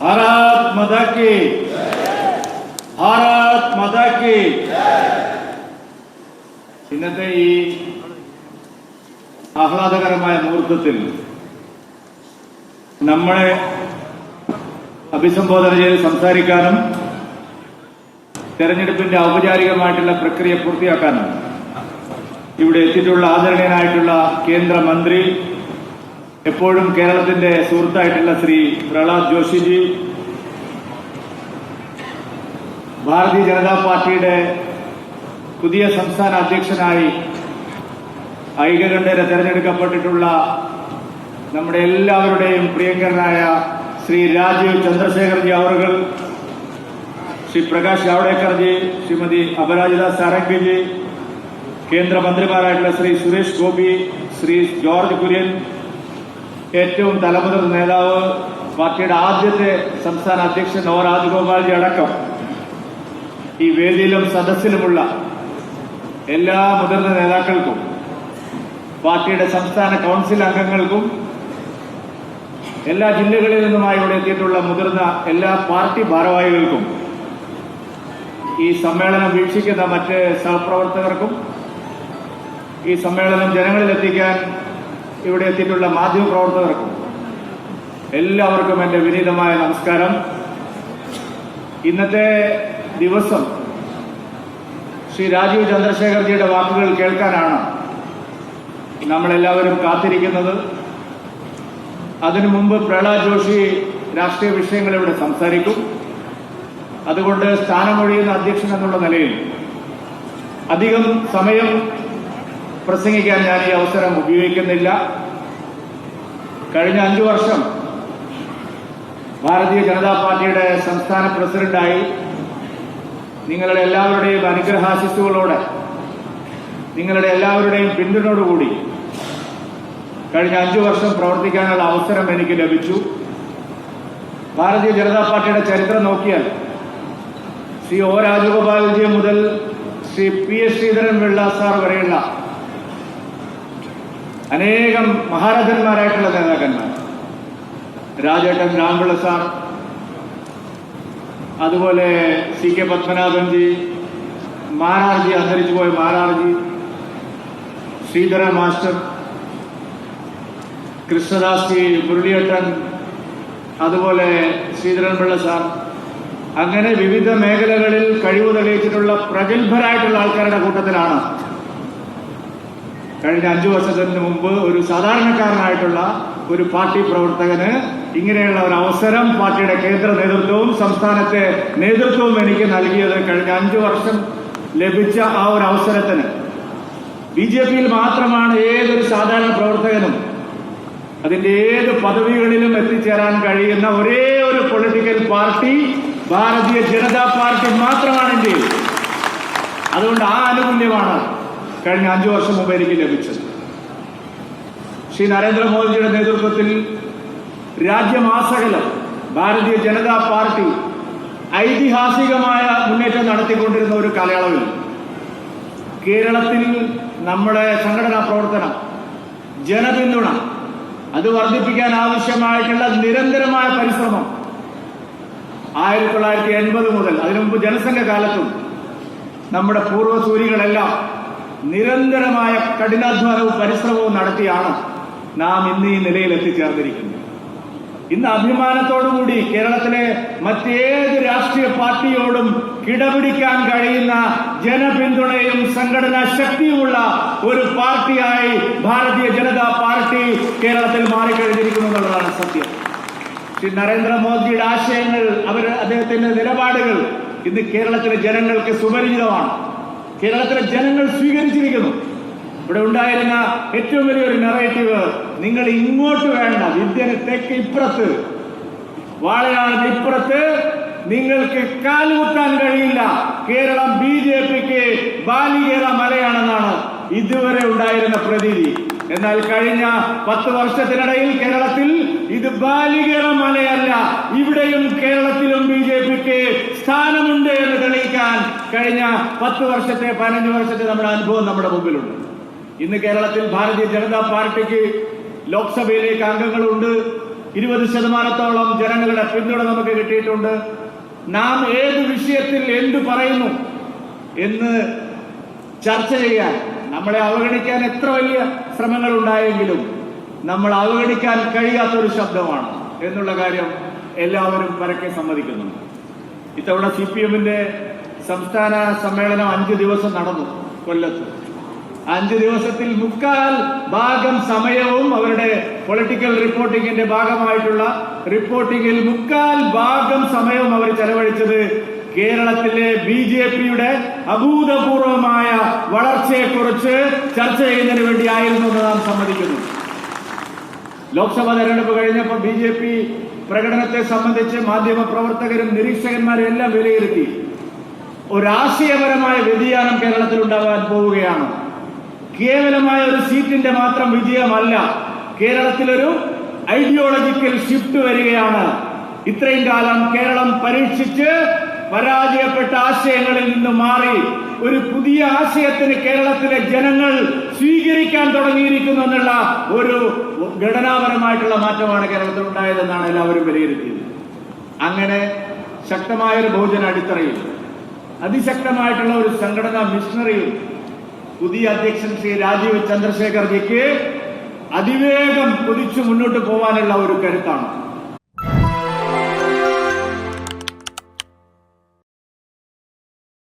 ഭാരത് माता की भारत माता की ഇന്നത്തെ ഈ ആഹ്ലാദകരമായ മുഹൂർത്തത്തിൽ നമ്മളെ അഭിസംബോധന ചെയ്ത് സംസാരിക്കാനും തെരഞ്ഞെടുപ്പിന്റെ ഔപചാരികമായിട്ടുള്ള പ്രക്രിയ പൂർത്തിയാക്കാനും ഇവിടെ എത്തിയിട്ടുള്ള ആദരണീയനായിട്ടുള്ള കേന്ദ്രമന്ത്രി എപ്പോഴും കേരളത്തിന്റെ സുഹൃത്തായിട്ടുള്ള ശ്രീ പ്രഹ്ലാദ് ജോഷിജി ഭാരതീയ ജനതാ പാർട്ടിയുടെ പുതിയ സംസ്ഥാന അധ്യക്ഷനായി ഐകകണ്ഠേന തെരഞ്ഞെടുക്കപ്പെട്ടിട്ടുള്ള നമ്മുടെ എല്ലാവരുടെയും പ്രിയങ്കരനായ ശ്രീ രാജീവ് ചന്ദ്രശേഖർജി അവർകൾ ശ്രീ പ്രകാശ് ജാവ്ഡേക്കർജി ശ്രീമതി അപരാജിത സാരംഗിജി കേന്ദ്രമന്ത്രിമാരായിട്ടുള്ള ശ്രീ സുരേഷ് ഗോപി ശ്രീ ജോർജ് കുര്യൻ ഏറ്റവും തലമുതിർന്ന നേതാവ് പാർട്ടിയുടെ ആദ്യത്തെ സംസ്ഥാന അധ്യക്ഷൻ ഒ രാജഗോപാൽജി അടക്കം. ഈ വേദിയിലും സദസ്സിലുമുള്ള എല്ലാ മുതിർന്ന നേതാക്കൾക്കും പാർട്ടിയുടെ സംസ്ഥാന കൗൺസിൽ അംഗങ്ങൾക്കും എല്ലാ ജില്ലകളിൽ നിന്നുമായി ഇവിടെ എത്തിയിട്ടുള്ള മുതിർന്ന എല്ലാ പാർട്ടി ഭാരവാഹികൾക്കും ഈ സമ്മേളനം വീക്ഷിക്കുന്ന മറ്റ് സഹപ്രവർത്തകർക്കും ഈ സമ്മേളനം ജനങ്ങളിൽ എത്തിക്കാൻ ഇവിടെ എത്തിയിട്ടുള്ള മാധ്യമപ്രവർത്തകർക്കും എല്ലാവർക്കും എന്റെ വിനീതമായ നമസ്കാരം. ഇന്നത്തെ ദിവസം ശ്രീ രാജീവ് ചന്ദ്രശേഖർജിയുടെ വാക്കുകൾ കേൾക്കാനാണ് നമ്മളെല്ലാവരും കാത്തിരിക്കുന്നത്. അതിനു മുമ്പ് പ്രഹ്ലാദ് ജോഷി രാഷ്ട്രീയ വിഷയങ്ങൾ ഇവിടെ സംസാരിക്കും. അതുകൊണ്ട് സ്ഥാനമൊഴിയുന്ന അധ്യക്ഷൻ എന്നുള്ള നിലയിൽ അധികം സമയം പ്രസംഗിക്കാൻ ഞാൻ ഈ അവസരം ഉപയോഗിക്കുന്നില്ല. കഴിഞ്ഞ അഞ്ചു വർഷം ഭാരതീയ ജനതാ പാർട്ടിയുടെ സംസ്ഥാന പ്രസിഡന്റായി നിങ്ങളുടെ എല്ലാവരുടെയും അനുഗ്രഹാശിസ്സുകളോട് നിങ്ങളുടെ എല്ലാവരുടെയും പിന്തുണയോടുകൂടി കഴിഞ്ഞ അഞ്ചു വർഷം പ്രവർത്തിക്കാനുള്ള അവസരം എനിക്ക് ലഭിച്ചു. ഭാരതീയ ജനതാ പാർട്ടിയുടെ ചരിത്രം നോക്കിയാൽ ശ്രീ ഒ രാജഗോപാൽജി മുതൽ Shri P S Sreedharan Pillai sir വരെയുള്ള അനേകം മഹാരാജന്മാരായിട്ടുള്ള നേതാക്കന്മാർ. രാജേട്ടൻ രാംപിള്ള സാർ അതുപോലെ സി കെ പത്മനാഭൻജി മാരാർജി അന്തരിച്ചു പോയ മാരാർജി ശ്രീധര മാസ്റ്റർ കൃഷ്ണദാസ് ജി മുരളിയേട്ടൻ അതുപോലെ ശ്രീധരൻപിള്ള സാർ. അങ്ങനെ വിവിധ മേഖലകളിൽ കഴിവ് തെളിയിച്ചിട്ടുള്ള പ്രഗത്ഭരായിട്ടുള്ള ആൾക്കാരുടെ കൂട്ടത്തിലാണ് കഴിഞ്ഞ അഞ്ചു വർഷത്തിന് മുമ്പ് ഒരു സാധാരണക്കാരനായിട്ടുള്ള ഒരു പാർട്ടി പ്രവർത്തകന് ഇങ്ങനെയുള്ള ഒരു അവസരം പാർട്ടിയുടെ കേന്ദ്ര നേതൃത്വവും സംസ്ഥാനത്തെ നേതൃത്വവും എനിക്ക് നൽകിയത് കഴിഞ്ഞ അഞ്ചു വർഷം ലഭിച്ച ആ ഒരു അവസരത്തിന്. ബി ജെ പിയിൽ മാത്രമാണ് ഏതൊരു സാധാരണ പ്രവർത്തകനും അതിന്റെ ഏത് പദവികളിലും എത്തിച്ചേരാൻ കഴിയുന്ന ഒരേ ഒരു political party Bharatiya Janata party മാത്രമാണ് ഇന്ത്യയിൽ അതുകൊണ്ട് ആ ആനുകൂല്യമാണ് കഴിഞ്ഞ അഞ്ചു വർഷം മുമ്പ് എനിക്ക് ലഭിച്ചത്. ശ്രീ നരേന്ദ്രമോദിജിയുടെ നേതൃത്വത്തിൽ രാജ്യമാസകലം ഭാരതീയ ജനതാ പാർട്ടി ഐതിഹാസികമായ മുന്നേറ്റം നടത്തിക്കൊണ്ടിരുന്ന ഒരു കാലയളവിൽ കേരളത്തിൽ നമ്മുടെ സംഘടനാ പ്രവർത്തനം ജനപിന്തുണ അത് വർദ്ധിപ്പിക്കാൻ ആവശ്യമായിട്ടുള്ള നിരന്തരമായ പരിശ്രമം ആയിരത്തി തൊള്ളായിരത്തി എൺപത് മുതൽ അതിനു മുമ്പ് ജനസംഘ കാലത്തും നമ്മുടെ പൂർവസൂരികളെല്ലാം നിരന്തരമായ കഠിനാധ്വാനവും പരിശ്രമവും നടത്തിയാണ് നാം ഇന്ന് ഈ നിലയിൽ എത്തിച്ചേർന്നിരിക്കുന്നത് ഇന്ന് അഭിമാനത്തോടുകൂടി കേരളത്തിലെ മറ്റേത് രാഷ്ട്രീയ പാർട്ടിയോടും കിടപിടിക്കാൻ കഴിയുന്ന ജനപിന്തുണയും സംഘടനാ ശക്തിയുമുള്ള ഒരു പാർട്ടിയായി ഭാരതീയ ജനതാ പാർട്ടി കേരളത്തിൽ മാറിക്കഴിഞ്ഞിരിക്കുന്നു എന്നുള്ളതാണ് സത്യം. ശ്രീ നരേന്ദ്രമോദിയുടെ ആശയങ്ങൾ അവർ അദ്ദേഹത്തിന്റെ നിലപാടുകൾ ഇന്ന് കേരളത്തിലെ ജനങ്ങൾക്ക് സുപരിചിതമാണ്. കേരളത്തിലെ ജനങ്ങൾ സ്വീകരിച്ചിരിക്കുന്നു. ഇവിടെ ഉണ്ടായിരുന്ന ഏറ്റവും വലിയൊരു നെറേറ്റീവ് നിങ്ങൾ ഇങ്ങോട്ട് വേണ്ട. വിദ്യന് തെക്ക് ഇപ്പുറത്ത്. വാളയാളിന് ഇപ്പുറത്ത്. നിങ്ങൾക്ക് കാലുകുത്താൻ കഴിയില്ല. കേരളം ബി ജെ പിക്ക് ബാലികേറ മലയാണെന്നാണ് ഇതുവരെ ഉണ്ടായിരുന്ന പ്രതീതി. എന്നാൽ കഴിഞ്ഞ പത്ത് വർഷത്തിനിടയിൽ കേരളത്തിൽ ഇത് ബാലികേറ മലയല്ല. ഇവിടെയും കേരളത്തിലും ബി ജെ പിക്ക് സ്ഥാനമുണ്ട് എന്ന് തെളിയിക്കാൻ കഴിഞ്ഞ പത്ത് വർഷത്തെ പതിനഞ്ച് വർഷത്തെ നമ്മുടെ അനുഭവം നമ്മുടെ മുമ്പിലുണ്ട്. ഇന്ന് കേരളത്തിൽ ഭാരതീയ ജനതാ പാർട്ടിക്ക് ലോക്സഭയിലേക്ക് അംഗങ്ങളുണ്ട്. ഇരുപത് ശതമാനത്തോളം ജനങ്ങളുടെ പിന്തുണ നമുക്ക് കിട്ടിയിട്ടുണ്ട്. നാം ഏത് വിഷയത്തിൽ എന്ത് പറയുന്നു എന്ന് ചർച്ച ചെയ്യാൻ നമ്മളെ അവഗണിക്കാൻ എത്ര വലിയ ശ്രമങ്ങൾ ഉണ്ടായെങ്കിലും നമ്മൾ അവഗണിക്കാൻ കഴിയാത്തൊരു ശബ്ദമാണ് എന്നുള്ള കാര്യം എല്ലാവരും പരക്കെ സമ്മതിക്കുന്നുണ്ട്. ഇത്തവണ സി പി എമ്മിന്റെ സംസ്ഥാന സമ്മേളനം അഞ്ചു ദിവസം നടന്നു കൊല്ലത്ത്. അഞ്ചു ദിവസത്തിൽ മുക്കാൽ ഭാഗം സമയവും അവരുടെ പൊളിറ്റിക്കൽ റിപ്പോർട്ടിങ്ങിന്റെ ഭാഗമായിട്ടുള്ള റിപ്പോർട്ടിങ്ങിൽ മുക്കാൽ ഭാഗം സമയവും അവർ ചെലവഴിച്ചത് കേരളത്തിലെ ബി ജെ പിയുടെ അഭൂതപൂർവമായ വളർച്ചയെക്കുറിച്ച് ചർച്ച ചെയ്യുന്നതിന് വേണ്ടിയായിരുന്നു എന്ന് നാം സമ്മതിക്കുന്നു. ലോക്സഭാ തെരഞ്ഞെടുപ്പ് കഴിഞ്ഞപ്പോൾ ബി ജെ പി പ്രകടനത്തെ സംബന്ധിച്ച് മാധ്യമ പ്രവർത്തകരും നിരീക്ഷകന്മാരും എല്ലാം വിലയിരുത്തി. ഒരാശയപരമായ വ്യതിയാനം കേരളത്തിൽ ഉണ്ടാകാൻ പോവുകയാണ്. കേവലമായ ഒരു സീറ്റിന്റെ മാത്രം വിജയമല്ല കേരളത്തിലൊരു ഐഡിയോളജിക്കൽ ഷിഫ്റ്റ് വരികയാണ്. ഇത്രയും കാലം കേരളം പരീക്ഷിച്ച് പരാജയപ്പെട്ട ആശയങ്ങളിൽ നിന്ന് മാറി ഒരു പുതിയ ആശയത്തിന് കേരളത്തിലെ ജനങ്ങൾ സ്വീകരിക്കാൻ തുടങ്ങിയിരിക്കുന്നു എന്നുള്ള ഒരു ഘടനാപരമായിട്ടുള്ള മാറ്റമാണ് കേരളത്തിൽ ഉണ്ടായതെന്നാണ് എല്ലാവരും വിലയിരുത്തിയത്. അങ്ങനെ ശക്തമായൊരു ബഹുജന അടിത്തറയിൽ അതിശക്തമായിട്ടുള്ള ഒരു സംഘടനാ മിഷണറി പുതിയ അധ്യക്ഷൻ ശ്രീ രാജീവ് ചന്ദ്രശേഖർജിക്ക് അതിവേഗം കുതിച്ചു മുന്നോട്ട് പോകാനുള്ള ഒരു കരുത്താണ്.